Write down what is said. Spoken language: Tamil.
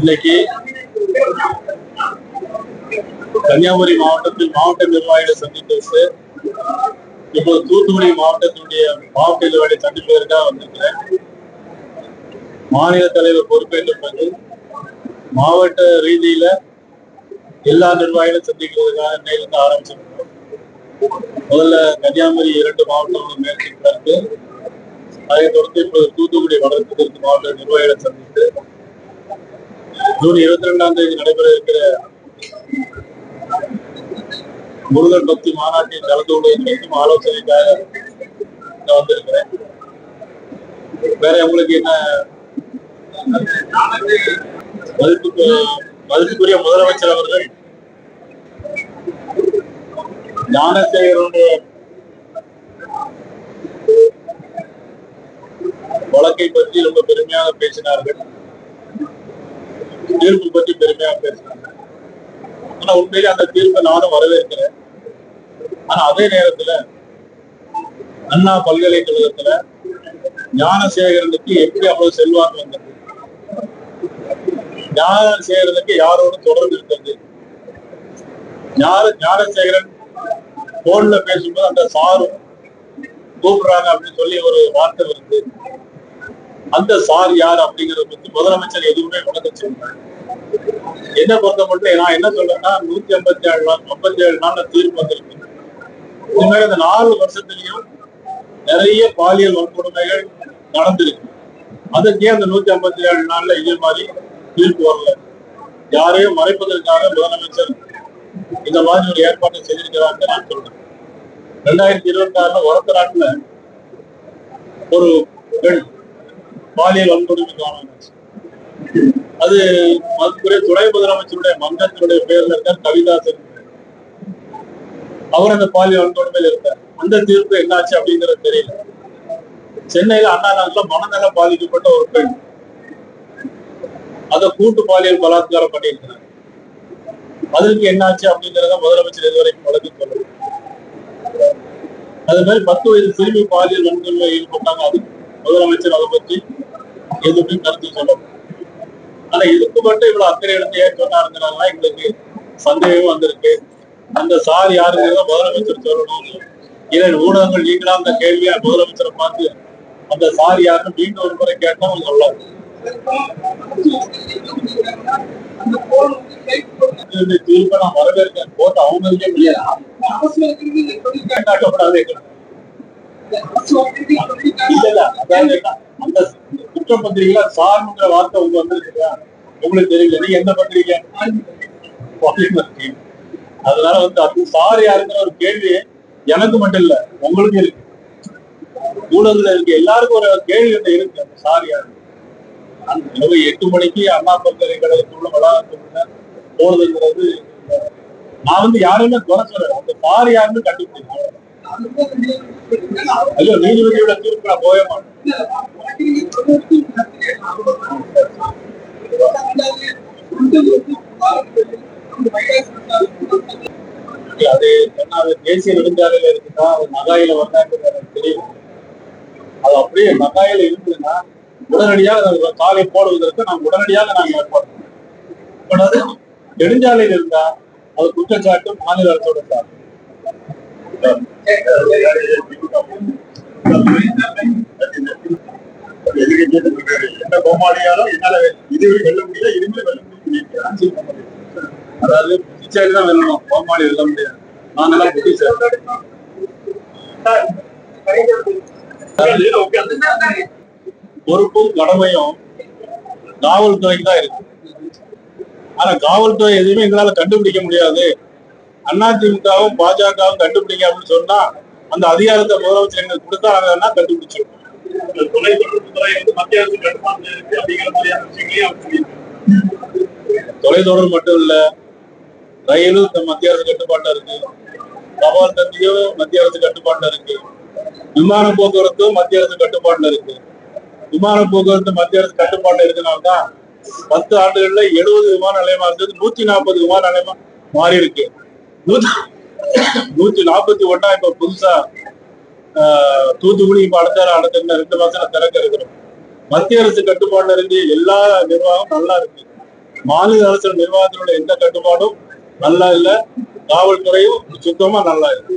இன்னைக்கு கன்னியாகுமரி மாவட்டத்தில் மாவட்ட நிர்வாகிகளை சந்தித்து இப்போது தூத்துக்குடி மாவட்டத்தினுடைய மாவட்ட நிர்வாகி சந்திப்பதற்காக வந்திருக்கிறேன். மாநில தலைவர் பொறுப்பேற்ற பிறகு மாவட்ட ரீதியில எல்லா நிர்வாகிகளும் சந்திக்கிறதுக்காக இன்னையிலிருந்து ஆரம்பிச்சிருக்கோம் முதல்ல கன்னியாகுமரி இரண்டு மாவட்டங்களும் மேற்கொண்டு அதைத் தொடர்ந்து இப்போது தூத்துக்குடி வடக்கு தெற்கு மாவட்ட நிர்வாகிகளை சந்தித்து ஜூன் இருபத்தி ரெண்டாம் தேதி நடைபெற இருக்கிற முருகன் பக்தி மாநாட்டில் கலந்து கொள்வதற்கும் ஆலோசனைக்காக நான் வந்திருக்கிறேன். வேற உங்களுக்கு என்ன? மதிப்புக்கு மதிப்புக்குரிய முதலமைச்சர் அவர்கள் ஞானசேகரனுடைய வழக்கை பற்றி ரொம்ப பெருமையாக பேசினார்கள். தீர்ப்பு பற்றி பெருமையா பேசுறாங்க. ஆனா உண்மையிலே அந்த தீர்ப்பை நானும் வரவேற்கிறேன். ஆனா அதே நேரத்துல அண்ணா பல்கலைக்கழகத்துல ஞானசேகரனுக்கு எப்படி அவ்வளவு செல்வாக்கு வந்தது? ஞானசேகரனுக்கு யாரோட தொடர்பு இருந்தது? ஞான ஞானசேகரன் போன்ல பேசும்போது அந்த சாரும் கூப்பிடுறாங்க அப்படின்னு சொல்லி ஒரு வார்த்தை வருது. அந்த சார் யார் அப்படிங்கறத பத்தி முதலமைச்சர் எதுவுமே விளக்க சொல்றாங்க என்ன பொறுத்த மட்டும் நான் என்ன சொல்றேன்னா நூத்தி ஐம்பத்தி ஏழு நாள் ஐம்பத்தி ஏழு நாள்ல தீர்ப்பு வந்திருக்கு. இனிமேல் இந்த நாலு வருஷத்துலயும் நிறைய பாலியல் வன்கொடுமைகள் நடந்திருக்கு. அதற்கே அந்த நூத்தி ஐம்பத்தி ஏழு நாள்ல இதே மாதிரி தீர்ப்பு வரல. யாரையும் மறைப்பதற்காக முதலமைச்சர் இந்த மாதிரி ஒரு ஏற்பாட்டை செய்திருக்கிறாங்க நான் சொல்றேன். ரெண்டாயிரத்தி இருபத்தி ஆறுல உரத்த நாட்டுல ஒரு பெண் பாலியல் வன்கொடுமைக்கான அது மதுரை துணை முதலமைச்சருடைய மங்கத்தினுடைய பேர்ல இருக்கார் கவிதாசன். அவர் அந்த பாலியல் வன்கொடுமையில் இருக்கார் அந்த தீர்ப்பு என்னாச்சு அப்படிங்கிறது தெரியல. சென்னையில அண்ணா நகர்ல மனநல பாதிக்கப்பட்ட ஒரு பெண். அதை கூட்டு பாலியல் பலாத்காரம் பண்ணியிருக்கிறார். அதற்கு என்னாச்சு அப்படிங்கறத முதலமைச்சர் இதுவரைக்கும் வழக்கு சொல்லல. அது மாதிரி பத்து வயது சிறுமி பாலியல் வன்கொடுமை ஈடுபட்டாங்க. அது முதலமைச்சர் அதை பற்றி எதுவுமே கருத்து சொல்லணும் ஆனா இதுக்கு மட்டும் இவ்வளவு அக்கறை எடுத்து ஏன் சொன்னாருங்கிறதெல்லாம் எங்களுக்கு சந்தேகம் வந்திருக்கு. அந்த சார் யாருங்கிறத முதலமைச்சர் சொல்லணும். இதன் ஊடகங்கள் நீங்களா அந்த கேள்வியை முதலமைச்சரை பார்த்து அந்த சார் யாருன்னு மீண்டும் ஒரு முறை கேட்டா இந்த தீர்ப்பை நான் வரவேற்கிறேன். போட்டு அவங்களுக்கே முடியாது அந்த குற்றப்பத்திரிகையில சார்ங்கிற வார்த்தை உங்க வந்திருக்குதா? உங்களுக்கு தெரியல. நீங்க எந்த பத்திரிகை. அதனால வந்து அது சார் யாருங்கிற ஒரு கேள்வி எனக்கு மட்டும் இல்ல உங்களுக்கு இருக்கு. ஊடகத்துல இருக்கு எல்லாருக்கும் ஒரு கேள்வி ஒண்ணு இருக்கு அந்த சார் யாரு அந்த இரவு எட்டு மணிக்கு அண்ணா பல்கலைக்கழகத்துள்ள வளாகத்துக்குள்ள போறதுங்கிறது நான் வந்து யாருமே குறை சொல்றேன் அந்த சார் யாருன்னு கண்டுபிடிச்சேன் ஐயோ நீதிபதியோட தீர்ப்பு நான் போய மாட்டேன். அது தேசிய நெடுஞ்சாலையில இருக்குன்னா அது மகாயில வந்தாங்கிறது தெரியும் அது அப்படியே மகாயில இருந்ததுன்னா உடனடியாக அது சாலை போடுவதற்கு நாம் உடனடியாக நாங்கள் ஏற்பாடு பட் அது நெடுஞ்சாலையில் இருந்தா அது குற்றச்சாட்டு மாநில அரசோட சார் Thank you. என்ன கோமாளியாலும் என்னால இதுவே வெல்ல முடியல இனிமே வெல்ல முடியும் அதாவது புத்திசாலி தான் வெல்லணும் கோமாளி வெல்ல முடியாது நாங்கெல்லாம் புத்திசாலி பொறுப்பும் கடமையும் காவல்துறைக்கு தான் இருக்கு. ஆனா காவல்துறை எதுவுமே எங்களால கண்டுபிடிக்க முடியாது. அதிமுகவும் பாஜகவும் கண்டுபிடிங்க அப்படின்னு சொன்னா அந்த அதிகாரத்தை முதலமைச்சர் எங்களுக்கு கொடுத்தாங்கன்னா கண்டுபிடிச்சிருக்கோம் தொலைத்தொடர்பு துறை வந்து மத்திய அரசு கட்டுப்பாடு இருக்கு அப்படிங்கிற மாதிரியான விஷயங்களையும் அவர் தொலைத்தொடர்பு மட்டும் இல்ல ரயிலும் மத்திய அரசு கட்டுப்பாட்டுல இருக்கு. தபால் தந்தியும் மத்திய அரசு கட்டுப்பாட்டுல இருக்கு. விமான போக்குவரத்தும் மத்திய அரசு கட்டுப்பாட்டுல இருக்கு. விமான போக்குவரத்து மத்திய அரசு கட்டுப்பாட்டுல இருக்கனால்தான் பத்து ஆண்டுகள்ல எழுபது விமான நிலையமா இருந்தது. நூத்தி நாற்பது விமான நிலையமா மாறி இருக்கு நூத்தி நாற்பத்தி ஒன்னா இப்ப புதுசா தூத்துக்குடி இப்ப அடுத்த அடுத்த ரெண்டு மாசம் திறக்க இருக்கிறோம் மத்திய அரசு கட்டுப்பாடுல இருந்து எல்லா நிர்வாகம் நல்லா இருக்கு. மாநில அரசு நிர்வாகத்தினுடைய எந்த கட்டுப்பாடும் நல்லா இல்ல. காவல்துறையும் சுத்தமா நல்லா இருக்கு.